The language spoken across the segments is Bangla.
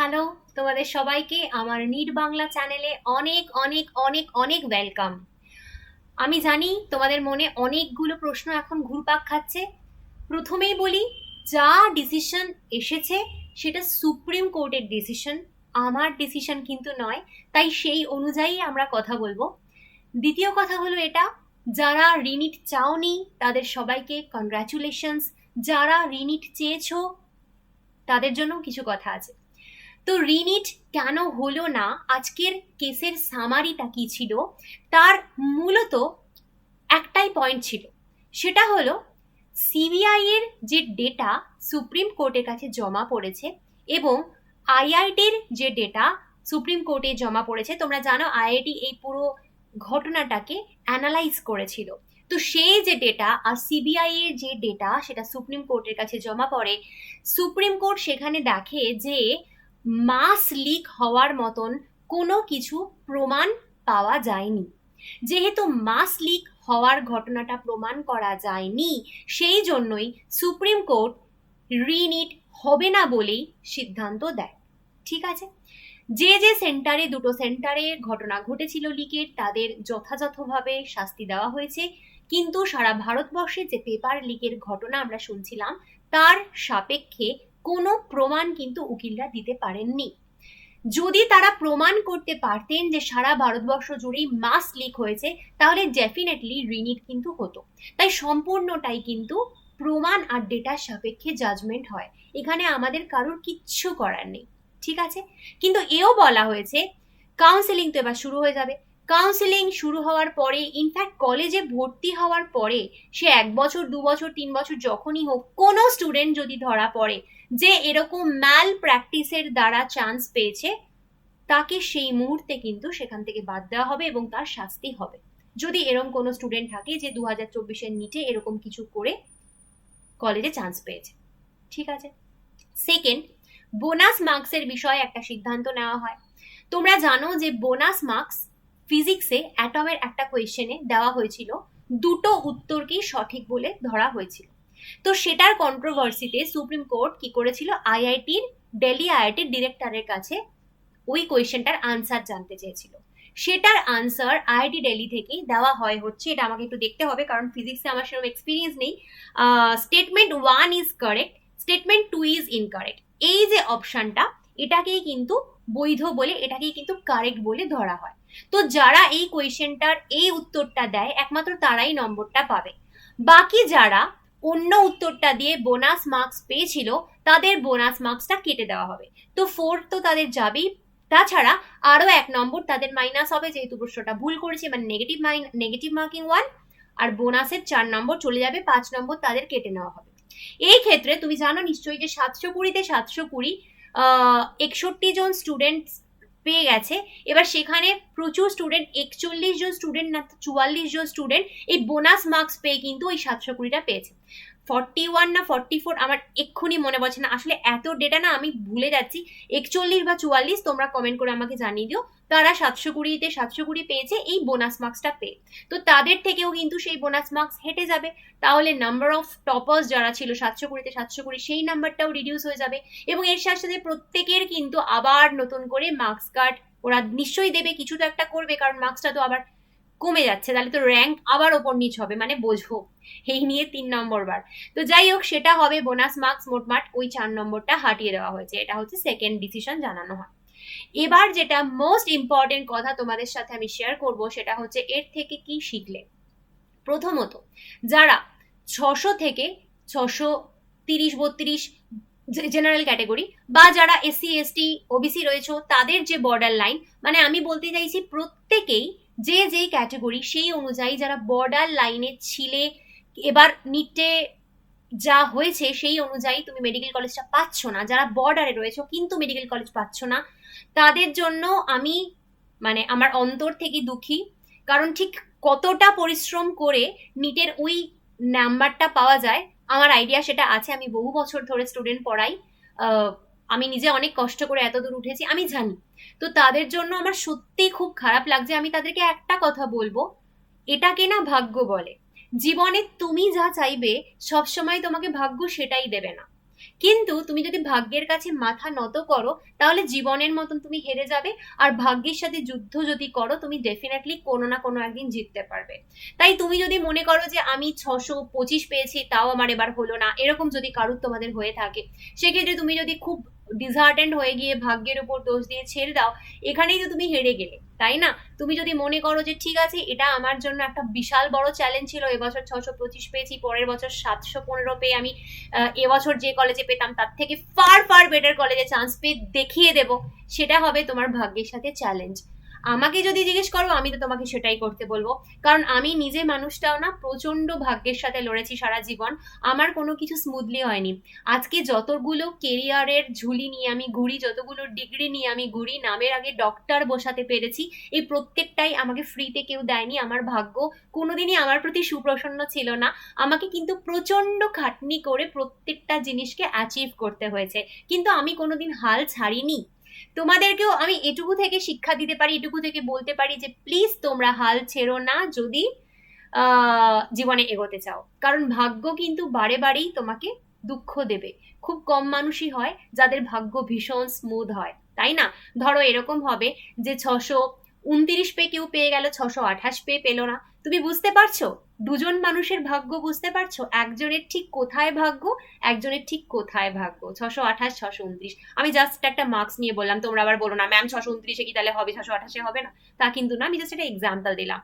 হ্যালো তোমাদের সবাইকে আমার নিট বাংলা চ্যানেলে অনেক অনেক অনেক অনেক ওয়েলকাম আমি জানি তোমাদের মনে অনেকগুলো প্রশ্ন এখন ঘুরপাক খাচ্ছে। প্রথমেই বলি, যা ডিসিশন এসেছে সেটা সুপ্রিম কোর্টের ডিসিশন আমার ডিসিশন কিন্তু নয়, তাই সেই অনুযায়ী আমরা কথা বলব। দ্বিতীয় কথা হলো এটা, যারা রিনিট চাওনি, তাদের সবাইকে কনগ্রাচুলেশনস যারা রিনিট চেয়েছো, তাদের জন্য কিছু কথা আছে। তো রিনিট কেন হলো না? আজকের কেসের সামারিটা কি ছিল? তার মূলত একটাই পয়েন্ট ছিল। সেটা হলো সিবিআই এর যে ডেটা সুপ্রিম কোর্টের কাছে জমা পড়েছে এবং আইআইটির যে ডেটা সুপ্রিম কোর্টে জমা পড়েছে, তোমরা জানো আইআইটি এই পুরো ঘটনাটাকে অ্যানালাইজ করেছিল। তো সেই যে ডেটা আর সিবিআই এর যে ডেটা সেটা সুপ্রিম কোর্টের কাছে জমা পড়ে। সুপ্রিম কোর্ট সেখানে দেখে যে মাস লিক হওয়ার মতন কোনো কিছু প্রমাণ পাওয়া যায়নি। যেহেতু মাস লিক হওয়ার ঘটনাটা প্রমাণ করা যায়নি, সেই জন্যই সুপ্রিম কোর্ট রিনিট হবে না বলেই সিদ্ধান্ত দেয়। ঠিক আছে? যে যে সেন্টারে, দুটো সেন্টারে ঘটনা ঘটেছিল লিকের, তাদের যথাযথভাবে শাস্তি দেওয়া হয়েছে। কিন্তু সারা ভারতবর্ষে যে পেপার লিকের ঘটনা আমরা শুনছিলাম, তার সাপেক্ষে কোনো প্রমাণ কিন্তু উকিলরা দিতে পারেননি। যদি তারা প্রমাণ করতে পারতেন যে সারা ভারতবর্ষ জুড়েই মাস লিক হয়েছে, তাহলে ডেফিনেটলি রিনিট কিন্তু হতো। তাই সম্পূর্ণটাই কিন্তু প্রমাণ আর ডেটার সাপেক্ষে জাজমেন্ট হয়। এখানে আমাদের কারোর কিচ্ছু করার নেই। ঠিক আছে? কিন্তু এও বলা হয়েছে কাউন্সেলিং তো এবার শুরু হয়ে যাবে। কাউন্সেলিং শুরু হওয়ার পরে ইনফ্যাক্ট কলেজে ভর্তি হওয়ার পরে, সে এক বছর, দু বছর, তিন বছর যখনই হোক, কোনো স্টুডেন্ট যদি ধরা পড়ে, যে এরকম ম্যাল প্র্যাকটিসের দ্বারা চান্স পেয়েছে, তাকে সেই মুহূর্তে কিন্তু সেখান থেকে বাদ দেওয়া হবে এবং তার শাস্তি হবে। যদি এরকম কোনো স্টুডেন্ট থাকে যে দু হাজার চব্বিশের নিচে এরকম কিছু করে কলেজে চান্স পেয়েছে। ঠিক আছে? সেকেন্ড বোনাস মার্কসের বিষয়ে একটা সিদ্ধান্ত নেওয়া হয়। তোমরা জানো যে বোনাস মার্কস ফিজিক্সে অ্যাটমের একটা কোয়েশ্চেনে দেওয়া হয়েছিল, দুটো উত্তরকেই সঠিক বলে ধরা হয়েছিল। তো সেটার কন্ট্রোভার্সিতে সুপ্রিম কোর্ট কি করেছিল? আইআইটির দিল্লি আইআইটির ডিরেক্টরের কাছে ওই কোয়েশ্চেনটার আনসার জানতে চেয়েছিল। সেটার আনসার আইআইটি দিল্লি থেকেই দেওয়া হয় হচ্ছে, এটা আমাকে একটু দেখতে হবে, কারণ ফিজিক্সে আমার সেরকম এক্সপিরিয়েন্স নেই। Statement one is correct statement two is incorrect এই যে অপশনটা এটাকেই কিন্তু বৈধ বলে এটাকেই কিন্তু কারেক্ট বলে ধরা হয়। তো যারা এই কোয়েশ্চেনটার এই উত্তরটা দেয়, একমাত্র তারাই নম্বরটা পাবে। বাকি যারা অন্য উত্তরটা দিয়ে বোনাস মার্কস পেয়েছিল, তাদের বোনাস মার্কসটা কেটে দেওয়া হবে। তো ফোর তো তাদের যাবেই। তাছাড়া আরও এক নম্বর তাদের মাইনাস হবে, যেহেতু প্রশ্নটা ভুল করেছে মানে negative minus negative marking one আর বোনাসের চার নম্বর চলে যাবে, পাঁচ নম্বর তাদের কেটে নেওয়া হবে। এই ক্ষেত্রে তুমি জানো নিশ্চয়ই যে সাতশো কুড়িতে সাতশো কুড়ি একষট্টি জন স্টুডেন্ট পেয়ে গেছে। এবার সেখানে প্রচুর স্টুডেন্ট একচল্লিশ জন স্টুডেন্ট না, চুয়াল্লিশ জন স্টুডেন্ট এই বোনাস মার্কস পেয়ে কিন্তু ওই সাতশো কুড়িটা পেয়েছে। ফর্টি ওয়ান না ফর্টি ফোর আমার এক্ষুনি মনে পড়ছে না। আসলে এত ডেটা না আমি ভুলে যাচ্ছি। একচল্লিশ বা চুয়াল্লিশ তোমরা কমেন্ট করে আমাকে জানিয়ে দিও। তারা সাতশো কুড়িতে সাতশো কুড়ি পেয়েছে এই বোনাস মার্কসটা পেয়ে। তো তাদের থেকেও কিন্তু সেই বোনাস মার্কস হেঁটে যাবে। তাহলে নাম্বার অফ টপার্স যারা ছিল সাতশো কুড়িতে সাতশো কুড়ি, সেই নাম্বারটাও রিডিউস হয়ে যাবে। এবং এর সাথে সাথে প্রত্যেকের কিন্তু আবার নতুন করে মার্কস কার্ড ওরা নিশ্চয়ই দেবে। কিছু তো একটা করবে, কারণ মার্কসটা তো আবার কমে যাচ্ছে, তাহলে তো র্যাঙ্ক আবার ওপর নিচ হবে মানে বোঝো। এই নিয়ে তিন নম্বর বার। তো যাই হোক, সেটা হবে বোনাস মার্কস মোটমাট ওই চার নম্বরটা হাটিয়ে দেওয়া হয়েছে। এটা হচ্ছে সেকেন্ড ডিসিশন জানানো হয়। এবার যেটা মোস্ট ইম্পর্টেন্ট কথা তোমাদের সাথে আমি শেয়ার করব, সেটা হচ্ছে এর থেকে কি শিখলে? প্রথমত, যারা ছশো থেকে ছশো তিরিশ বত্রিশ জেনারেল ক্যাটাগরি বা যারা এসসি এসটি ওবিসি রয়েছে, তাদের যে বর্ডার লাইন মানে আমি বলতে চাইছি প্রত্যেকেই যে যেই ক্যাটাগরি সেই অনুযায়ী যারা বর্ডার লাইনে ছিলে, এবার নিটে যা হয়েছে সেই অনুযায়ী তুমি মেডিকেল কলেজটা পাচ্ছ না। যারা বর্ডারে রয়েছে, কিন্তু মেডিকেল কলেজ পাচ্ছ না, তাদের জন্য আমি মানে আমার অন্তর থেকে দুঃখী। কারণ ঠিক কতটা পরিশ্রম করে নিটের ওই নাম্বারটা পাওয়া যায়, আমার আইডিয়া সেটা আছে। আমি বহু বছর ধরে স্টুডেন্ট পড়াই। আমি নিজে অনেক কষ্ট করে এত দূর উঠেছি, আমি জানি। তো তাদের জন্য আমার সত্যিই খুব খারাপ লাগছে, আমি তাদেরকে একটা কথা বলব, এটাকে না ভাগ্য বলে। জীবনে তুমি যা চাইবে সবসময় তোমাকে ভাগ্য সেটাই দেবে না। কিন্তু তুমি যদি ভাগ্যের কাছে মাথা নত করো, তাহলে জীবনের মতন তুমি হেরে যাবে, আর ভাগ্যের সাথে যুদ্ধ যদি করো, তুমি ডেফিনেটলি কোনো না কোনো একদিন জিততে পারবে। তাই তুমি যদি মনে করো যে আমি ছশো পঁচিশ পেয়েছি, তাও আমার এবার হলো না, এরকম যদি কারুর তোমাদের হয়ে থাকে, সেক্ষেত্রে তুমি যদি খুব ডিসহার্টেন্ড হয়ে গিয়ে ভাগ্যের উপর দোষ দিয়ে ছেড়ে দাও, এখানেই তো তুমি হেরে গেলে, তাই না? তুমি যদি মনে করো যে ঠিক আছে, এটা আমার জন্য একটা বিশাল বড় চ্যালেঞ্জ ছিল, এবছর ছশো পঁচিশ পেয়েছি, পরের বছর সাতশো পনেরো পেয়ে আমি এবছর যে কলেজে পেতাম, তার থেকে ফার ফার বেটার কলেজে চান্স পেয়ে দেখিয়ে দেব, সেটা হবে তোমার ভাগ্যের সাথে চ্যালেঞ্জ আমাকে যদি জিজ্ঞেস করো, আমি তো তোমাকে সেটাই করতে বলব। কারণ আমি নিজে মানুষটাও না প্রচণ্ড ভাগ্যের সাথে লড়েছি সারা জীবন। আমার কোনো কিছু স্মুথলি হয়নি। আজকে যতগুলো কেরিয়ারের ঝুলি নিয়ে আমি ঘুরি, যতগুলো ডিগ্রি নিয়ে আমি ঘুরি, নামের আগে ডক্টর বসাতে পেরেছি, এই প্রত্যেকটাই আমাকে ফ্রিতে কেউ দেয়নি। আমার ভাগ্য কোনোদিনই আমার প্রতি সুপ্রসন্ন ছিল না। আমাকে কিন্তু প্রচণ্ড খাটনি করে প্রত্যেকটা জিনিসকে অ্যাচিভ করতে হয়েছে। কিন্তু আমি কোনোদিন হাল ছাড়িনি। তোমাদেরকেও আমি এটুকু থেকে শিক্ষা দিতে পারি, এটুকু থেকে বলতে পারি যে প্লিজ তোমরা হাল ছেড়ো না যদি জীবনে এগোতে চাও। কারণ ভাগ্য কিন্তু বারে বারেই তোমাকে দুঃখ দেবে। খুব কম মানুষই হয় যাদের ভাগ্য ভীষণ স্মুথ হয়। তাই না? ধরো এরকম হবে যে ছশো উনত্রিশ পে কেউ পেয়ে গেল, ছশো আঠাশ পে পেল না। তুমি বুঝতে পারছ? দুজন মানুষের ভাগ্য বুঝতে পারছ? একজনের ঠিক কোথায় ভাগ্য, একজনের ঠিক কোথায় ভাগ্য? ছশো আঠাশ, ছশো উনত্রিশ। আমি জাস্ট একটা মার্কস নিয়ে বললাম, তোমরা আবার বলো না ম্যাম ছশো উনত্রিশে কি তাহলে হবে? ছশো আঠাশে হবে না? তা কিন্তু না, আমি জাস্ট একটা এক্সাম্পল দিলাম।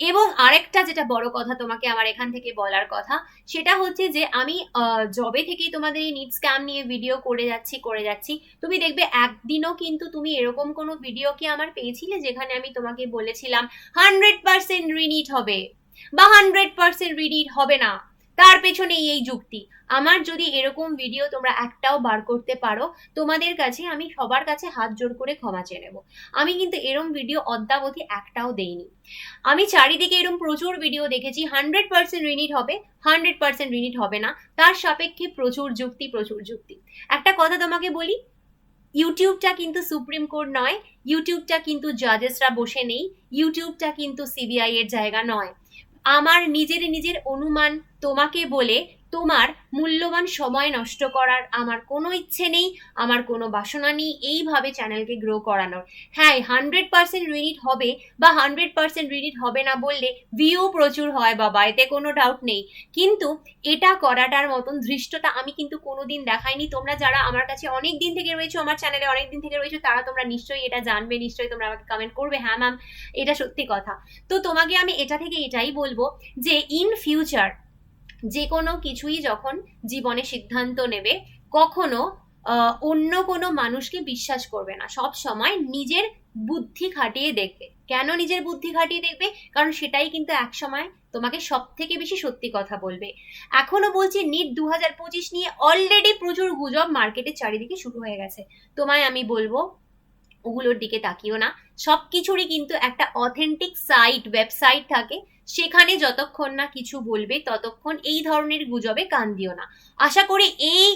এবং আরেকটা যেটা বড় কথা তোমাকে আমার এখান থেকে বলার কথা, সেটা হচ্ছে যে আমি জবে থেকেই তোমাদের এই নিট স্ক্যাম নিয়ে ভিডিও করে যাচ্ছি করে যাচ্ছি। তুমি দেখবে একদিনও কিন্তু তুমি এরকম কোনো ভিডিও কি আমার পেয়েছিলে যেখানে আমি তোমাকে বলেছিলাম হান্ড্রেড পার্সেন্ট রিনিট হবে? বা হান্ড্রেড পার্সেন্ট রিনিট হবে না। তার পেছনে এই যুক্তি। আমার যদি এরকম ভিডিও তোমরা একটাও বার করতে পারো, তোমাদের কাছে আমি সবার কাছে হাত জোর করে ক্ষমা চেয়ে নেব। আমি কিন্তু এরম ভিডিও অদ্যাবধি একটাও দেইনি। আমি চারিদিকে এরম প্রচুর ভিডিও দেখেছি হান্ড্রেড পার্সেন্ট রিনিট হবে হান্ড্রেড পার্সেন্ট রিনিট হবে না। তার সাপেক্ষে প্রচুর যুক্তি প্রচুর যুক্তি। একটা কথা তোমাকে বলি ইউটিউবটা কিন্তু সুপ্রিম কোর্ট নয় ইউটিউবটা কিন্তু জাজেসরা বসে নেই ইউটিউবটা কিন্তু সিবিআই এর জায়গা নয়। আমার নিজের নিজের অনুমান তোমাকে বলে তোমার মূল্যবান সময় নষ্ট করার আমার কোনো ইচ্ছে নেই, আমার কোনো বাসনা নেই এইভাবে চ্যানেলকে গ্রো করানোর। হ্যাঁ হান্ড্রেড পার্সেন্ট রিনিট হবে বা হান্ড্রেড পার্সেন্ট রিনিট হবে না বললে ভিউ প্রচুর হয় বাবা, এতে কোনো ডাউট নেই। কিন্তু এটা করাটার মতন ধৃষ্টতা আমি কিন্তু কোনোদিন দেখাইনি। তোমরা যারা আমার কাছে অনেক দিন থেকে রয়েছো, আমার চ্যানেলে অনেক দিন থেকে রয়েছো, তারা তোমরা নিশ্চয়ই এটা জানবে, নিশ্চয়ই তোমরা আমাকে কমেন্ট করবে। হ্যাঁ ম্যাম এটা সত্যি কথা। তো তোমাকে আমি এটা থেকে এটাই বলব যে ইন ফিউচার যে কোনো কিছুই যখন জীবনে সিদ্ধান্ত নেবে, কখনো অন্য কোনো মানুষকে বিশ্বাস করবে না। সব সময় নিজের বুদ্ধি খাটিয়ে দেখবে। কেন নিজের বুদ্ধি খাটিয়ে দেখবে? কারণ সেটাই কিন্তু এক সময় তোমাকে সব থেকে বেশি সত্যি কথা বলবে। এখনও বলছি নিট দু হাজার পঁচিশ নিয়ে অলরেডি প্রচুর গুজব মার্কেটের চারিদিকে শুরু হয়ে গেছে। তোমায় আমি বলব, ওগুলোর দিকে তাকিও না। সব কিছুরই কিন্তু একটা অথেন্টিক সাইট ওয়েবসাইট থাকে। সেখানে যতক্ষণ না কিছু বলবে, ততক্ষণ এই ধরনের গুজবে কান দিও না। আশা করি এই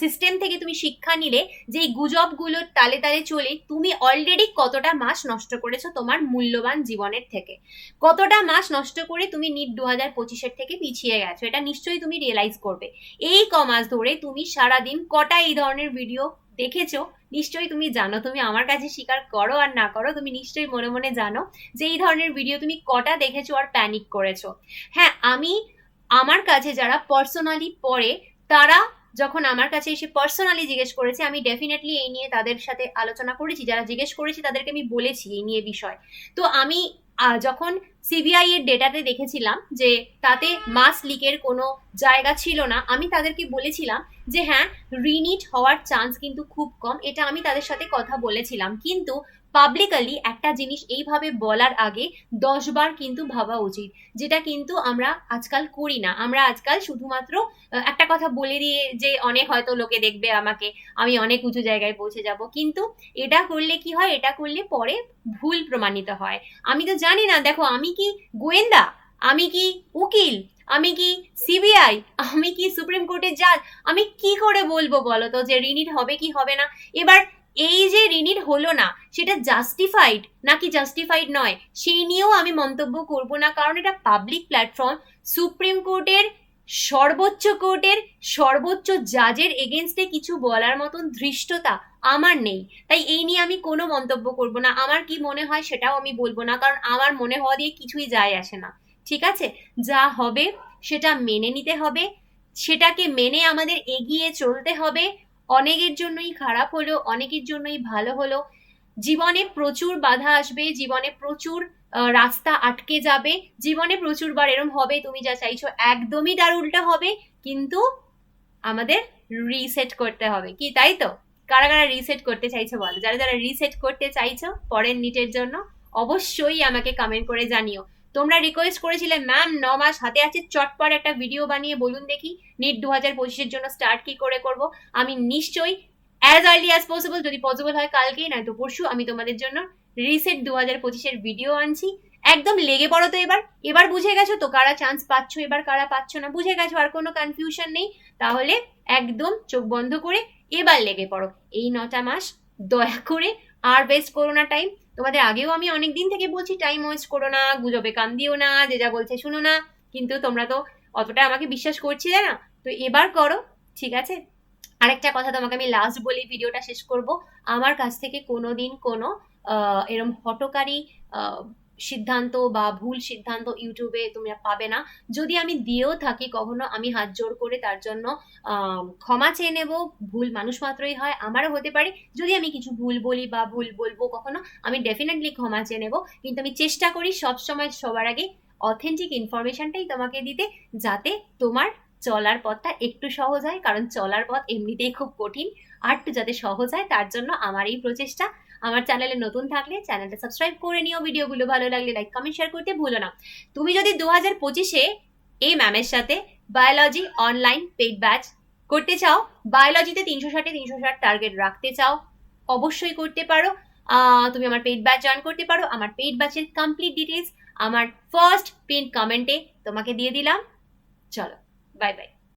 সিস্টেম থেকে তুমি শিক্ষা নিলে যে এই গুজবগুলোর তালে তালে চলে, তুমি অলরেডি কতটা মাস নষ্ট করেছ তোমার মূল্যবান জীবনের থেকে। কতটা মাস নষ্ট করে তুমি নিট দু হাজার পঁচিশের থেকে পিছিয়ে গেছো, এটা নিশ্চয়ই তুমি রিয়েলাইজ করবে। এই কমাস ধরে তুমি সারাদিন কটা এই ধরনের ভিডিও দেখেছ নিশ্চয়ই তুমি জানো, তুমি আমার কাছে স্বীকার করো আর না করো, তুমি নিশ্চয়ই মনে মনে জানো যে এই ধরনের ভিডিও তুমি কটা দেখেছ আর প্যানিক করেছ। হ্যাঁ আমি আমার কাছে যারা পার্সোনালি পড়ে, তারা যখন আমার কাছে এসে পার্সোনালি জিজ্ঞেস করেছে, আমি ডেফিনেটলি এই নিয়ে তাদের সাথে আলোচনা করেছি। যারা জিজ্ঞেস করেছি, তাদেরকে আমি বলেছি এই নিয়ে বিষয়। তো আমি যখন সিবিআই এর ডেটাতে দেখেছিলাম যে তাতে মাস লিকের কোনো জায়গা ছিল না, আমি তাদেরকে বলেছিলাম যে হ্যাঁ রিনিট হওয়ার চান্স কিন্তু খুব কম। এটা আমি তাদের সাথে কথা বলেছিলাম। কিন্তু পাবলিকালি একটা জিনিস এইভাবে বলার আগে দশবার কিন্তু ভাবা উচিত। যেটা কিন্তু আমরা আজকাল করি না। আমরা আজকাল শুধুমাত্র একটা কথা বলে দিয়ে যে অনেক হয়তো লোকে দেখবে আমাকে, আমি অনেক উঁচু জায়গায় পৌঁছে যাব। কিন্তু এটা করলে কি হয়? এটা করলে পরে ভুল প্রমাণিত হয়। আমি তো জানি না, দেখো, আমি কি গোয়েন্দা? আমি কি উকিল? আমি কি সিবিআই আমি কি সুপ্রিম কোর্টের জাজ আমি কি করে বলব বলো তো যে রিনিট হবে কি হবে না? এবার এই যে রিনিট হলো না, সেটা জাস্টিফাইড নাকি জাস্টিফাইড নয়, সেই নিয়েও আমি মন্তব্য করব না, কারণ এটা পাবলিক প্ল্যাটফর্ম সুপ্রিম কোর্টের, সর্বোচ্চ কোর্টের, সর্বোচ্চ জাজের এগেনস্টে কিছু বলার মতন ধৃষ্টতা আমার নেই। তাই এই নিয়ে আমি কোনো মন্তব্য করব না। আমার কি মনে হয় সেটাও আমি বলব না, কারণ আমার মনে হওয়া দিয়ে কিছুই যায় আসে না। ঠিক আছে? যা হবে সেটা মেনে নিতে হবে, সেটাকে মেনে আমাদের এগিয়ে চলতে হবে অনেকের জন্যই খারাপ হলো, অনেকের জন্যই ভালো হলো। জীবনে প্রচুর বাধা আসবে, জীবনে প্রচুর রাস্তা আটকে যাবে, জীবনে প্রচুরবার এরম হবে, তুমি যা চাইছো একদমই তার উল্টা হবে, কিন্তু আমাদের রিসেট করতে হবে। কি, তাই তো? কারা কারা রিসেট করতে চাইছো বলো? যারা যারা রিসেট করতে চাইছো পরের নিটের জন্য অবশ্যই আমাকে কমেন্ট করে জানিও। তোমরা রিকোয়েস্ট করেছিলে ম্যাম ন মাস হাতে আছে, চটপট একটা ভিডিও বানিয়ে বলুন দেখি নিট দু হাজার পঁচিশের জন্য স্টার্ট কি করে করব। আমি নিশ্চয়ই অ্যাজ আর্লি অ্যাজ পসিবল যদি পসিবল হয় কালকেই নয়তো পরশু, আমি তোমাদের জন্য রিসেট দু হাজার পঁচিশের ভিডিও আনছি। একদম লেগে পড়ো তো এবার। এবার বুঝে গেছো তো কারা চান্স পাচ্ছ, এবার কারা পাচ্ছ না? বুঝে গেছো, আর কোনো কনফিউশন নেই? তাহলে একদম চোখ বন্ধ করে এবার লেগে পড়ো। এই নটা মাস দয়া করে আর ওয়েস্ট করো না টাইম তোমাদের আগেও আমি অনেক দিন থেকে বলছি টাইম ওয়েস্ট করো না, গুজবে কান দিও না, যে যা বলছে শুনো না। কিন্তু তোমরা তো অতটা আমাকে বিশ্বাস করছিলে না। তো এবার করো, ঠিক আছে? আরেকটা কথা তোমাকে আমি লাস্ট বলি, ভিডিওটা শেষ করব। আমার কাছ থেকে কোনো দিন কোনো এরম হটকারী সিদ্ধান্ত বা ভুল সিদ্ধান্ত ইউটিউবে তুমি পাবে না। যদি আমি দিয়েও থাকি কখনো, আমি হাত জোর করে তার জন্য ক্ষমা চেয়ে নেব। ভুল মানুষ মাত্রই হয়, আমারও হতে পারে। যদি আমি কিছু ভুল বলি বা ভুল বলব কখনো, আমি ডেফিনেটলি ক্ষমা চেয়ে নেব। কিন্তু আমি চেষ্টা করি সবসময় সবার আগে অথেন্টিক ইনফরমেশনটাই তোমাকে দিতে, যাতে তোমার চলার পথটা একটু সহজ হয়। কারণ চলার পথ এমনিতেই খুব কঠিন। আর যাতে সহজ হয়, তার জন্য আমার এই প্রচেষ্টা আমার চ্যানেলে নতুন থাকলে চ্যানেলটা সাবস্ক্রাইব করে নিও। ভিডিওগুলো ভালো লাগলে লাইক কমেন্ট শেয়ার করতে ভুলো না। তুমি যদি দু হাজার পঁচিশে এই ম্যামের সাথে বায়োলজি অনলাইন পেড ব্যাচ করতে চাও বায়োলজিতে তিনশো ষাটে তিনশো ষাট টার্গেট রাখতে চাও, অবশ্যই করতে পারো। তুমি আমার পেইড ব্যাচ জয়েন করতে পারো। আমার পেইড ব্যাচের কমপ্লিট ডিটেলস আমার ফার্স্ট পিন কমেন্টে তোমাকে দিয়ে দিলাম। চলো বাই বাই